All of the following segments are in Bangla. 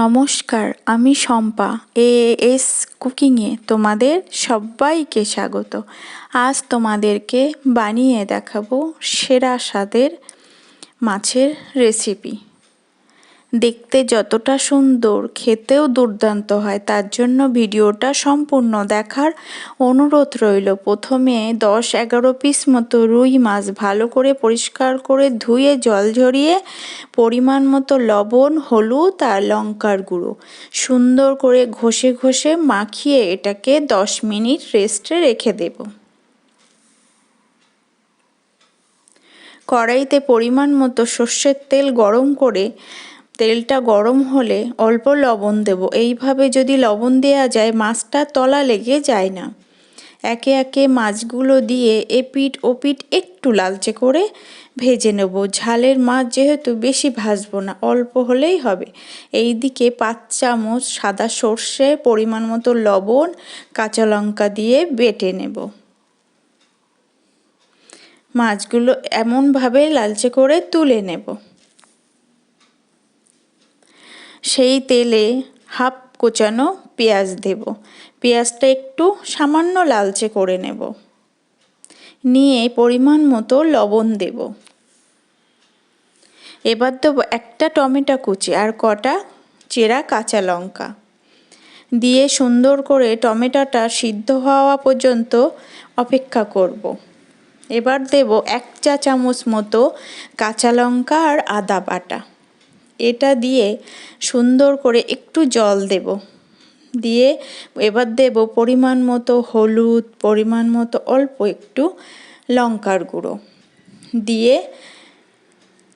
নমস্কার, আমি শম্পা এ এস কুকিংয়ে তোমাদের সবাইকে স্বাগত। আজ তোমাদেরকে বানিয়ে দেখাবো সেরা স্বাদের মাছের রেসিপি দেখতে যতটা সুন্দর, খেতেও দুর্দান্ত হয়। তার জন্য ভিডিওটা সম্পূর্ণ দেখার অনুরোধ রইল। প্রথমে দশ এগারো পিস মতো রুই মাছ ভালো করে পরিষ্কার করে ধুয়ে, জল ঝরিয়ে, পরিমাণ মতো লবণ, হলুদ আর লঙ্কার গুঁড়ো। সুন্দর করে ঘষে ঘষে মাখিয়ে এটাকে দশ মিনিট রেস্টে রেখে দেব। কড়াইতে পরিমাণ মতো সর্ষের তেল গরম করে তেলটা গরম হলে অল্প লবণ দেব। এইভাবে যদি লবণ দেওয়া যায়, মাছটা তলা লেগে যায় না। একে একে মাছগুলো দিয়ে এপিট ওপিট একটু লালচে করে ভেজে নেব। ঝালের মাছ যেহেতু বেশি ভাজবো না, অল্প হলেই হবে। এই দিকে পাঁচ চামচ সাদা সর্ষে, পরিমাণ মতো লবণ, কাঁচা লঙ্কা দিয়ে বেটে নেব। মাছগুলো এমনভাবে লালচে করে তুলে নেব। সেই তেলে হাফ কোচানো পেঁয়াজ দেব। পেঁয়াজটা একটু সামান্য লালচে করে নেব। নিয়ে পরিমাণ মতো লবণ দেব। এবার দেবো একটা টমেটো কুচি আর কটা চেরা কাঁচা লঙ্কা। দিয়ে সুন্দর করে টমেটোটা সিদ্ধ হওয়া পর্যন্ত অপেক্ষা করব। এবার দেব এক চা চামচ মতো কাঁচা লঙ্কা আর আদা বাটা। এটা দিয়ে সুন্দর করে একটু জল দেব। দিয়ে এবার দেব পরিমাণ মতো হলুদ, পরিমাণ মতো অল্প একটু লঙ্কার গুঁড়ো। দিয়ে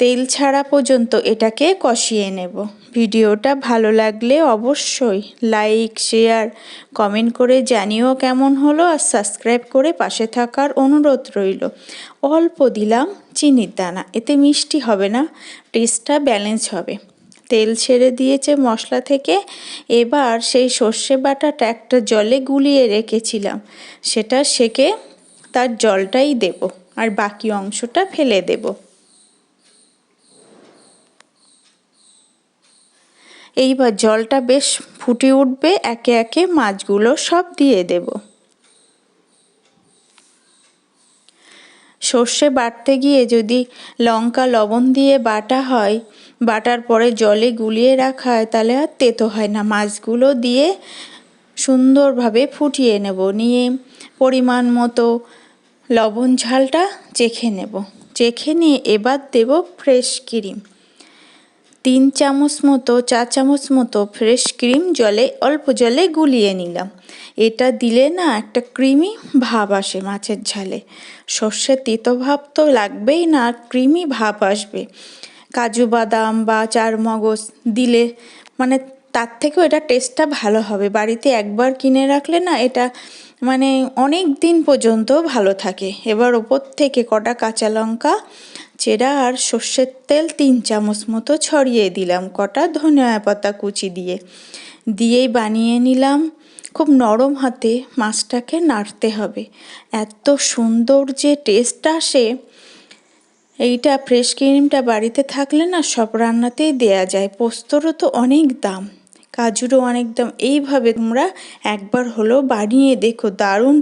তেল ছাড়া পর্যন্ত এটাকে কষিয়ে নেব। ভিডিওটা ভালো লাগলে অবশ্যই লাইক, শেয়ার, কমেন্ট করে জানিও কেমন হলো আর সাবস্ক্রাইব করে পাশে থাকার অনুরোধ রইল। অল্প দিলাম চিনির দানা, এতে মিষ্টি হবে না টেস্টটা ব্যালেন্স হবে। তেল ছেড়ে দিয়েছে মশলা থেকে, এবার সেই সর্ষে বাটাটা একটা জলে গুলিয়ে রেখেছিলাম, সেটা সেকে তার জলটাই দেব আর বাকি অংশটা ফেলে দেব। এইবার জলটা বেশ ফুটে উঠবে, একে একে মাছগুলো সব দিয়ে দেব। সর্ষে বাটতে গিয়ে যদি লঙ্কা, লবণ দিয়ে বাটা হয়, বাটার পরে জলে গুলিয়ে রাখা হয়, তাহলে আর তেতো হয় না। মাছগুলো দিয়ে সুন্দরভাবে ফুটিয়ে নেব। নিয়ে পরিমাণ মতো লবণ ঝালটা চেখে নেব। চেখে নিয়ে এবার দেব ফ্রেশ ক্রিম। তিন চামচ মতো চা চামচ মতো ফ্রেশ ক্রিম জলে, অল্প জলে গুলিয়ে নিলাম। এটা দিলে না একটা ক্রিমি ভাব আসে মাছের ঝালে। সর্ষের তিতো ভাব তো লাগবেই না ক্রিমি ভাব আসবে। কাজু বাদাম বা চারমগজ দিলে মানে তার থেকেও এটা টেস্টটা ভালো হবে। বাড়িতে একবার কিনে রাখলে না এটা মানে অনেক দিন পর্যন্ত ভালো থাকে। এবার ওপর থেকে কটা কাঁচা লঙ্কা, চেরা আর সর্ষের তেল তিন চামচ মতো ছড়িয়ে দিলাম। কটা ধনিয়া পাতা কুচি দিয়ে। দিয়েই বানিয়ে নিলাম। খুব নরম হাতে মাছটাকে নাড়তে হবে। এত সুন্দর যে টেস্ট আসে, এইটা ফ্রেশ ক্রিমটা বাড়িতে থাকলে না সব রান্নাতেই দেয়া যায়। পোস্তরও তো অনেক দাম। কাজুরও অনেক দাম এইভাবে তোমরা একবার হলেও বানিয়ে দেখো দারুণ